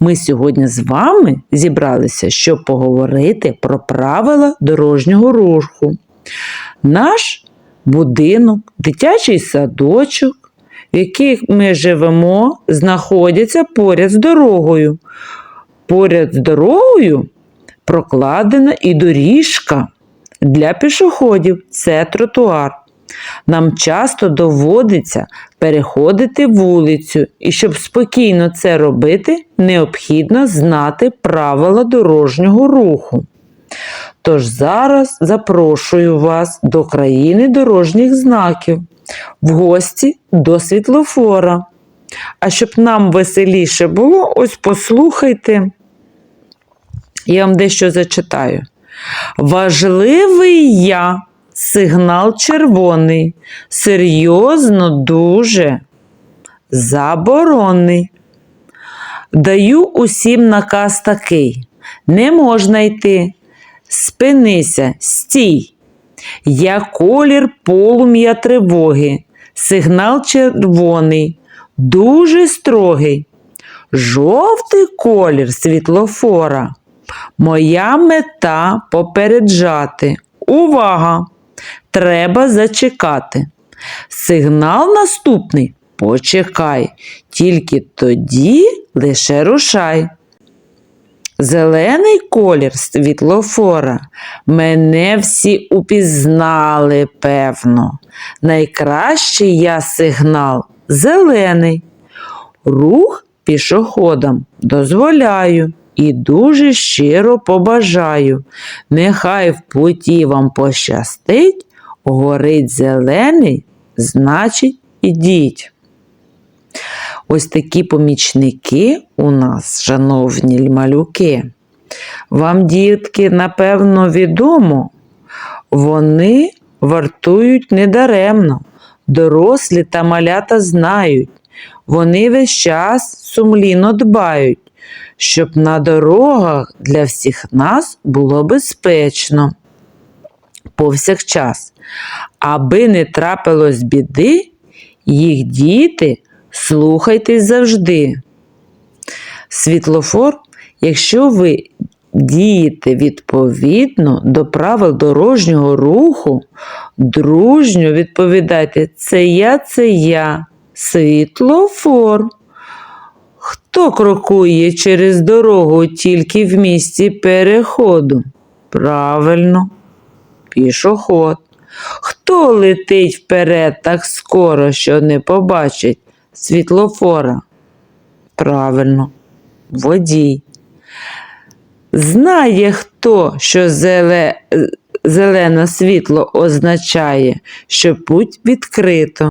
Ми сьогодні з вами зібралися, щоб поговорити про правила дорожнього руху. Наш будинок, дитячий садочок, в яких ми живемо, знаходяться поряд з дорогою. Поряд з дорогою прокладена і доріжка для пішоходів це тротуар. Нам часто доводиться переходити вулицю, і щоб спокійно це робити, необхідно знати правила дорожнього руху. Тож зараз запрошую вас до країни дорожніх знаків, в гості до світлофора. А щоб нам веселіше було, ось послухайте, я вам дещо зачитаю. Важливий я, сигнал червоний, серйозно дуже заборонний. Даю усім наказ такий: не можна йти, спинися, стій. Я колір полум'я тривоги, сигнал червоний, дуже строгий. Жовтий колір світлофора. Моя мета попереджати. Увага! Треба зачекати. Сигнал наступний почекай, тільки тоді лише рушай. Зелений колір світлофора. Мене всі упізнали, певно. Найкращий я сигнал зелений. Рух пішоходам дозволяю і дуже щиро побажаю. Нехай в путі вам пощастить, горить зелений, значить, ідіть. Ось такі помічники у нас, шановні малюки. Вам, дітки, напевно, відомо, вони вартують недаремно. Дорослі та малята знають, вони весь час сумлінно дбають, щоб на дорогах для всіх нас було безпечно повсякчас. Аби не трапилось біди, їх діти слухайтесь завжди. Світлофор, якщо ви дієте відповідно до правил дорожнього руху, дружньо відповідайте це я, це я, світлофор. Хто крокує через дорогу тільки в місці переходу? Правильно, пішоход. Хто летить вперед так скоро, що не побачить світлофора? Правильно, водій. Знає хто, що зеле... зелене світло означає, що путь відкрито.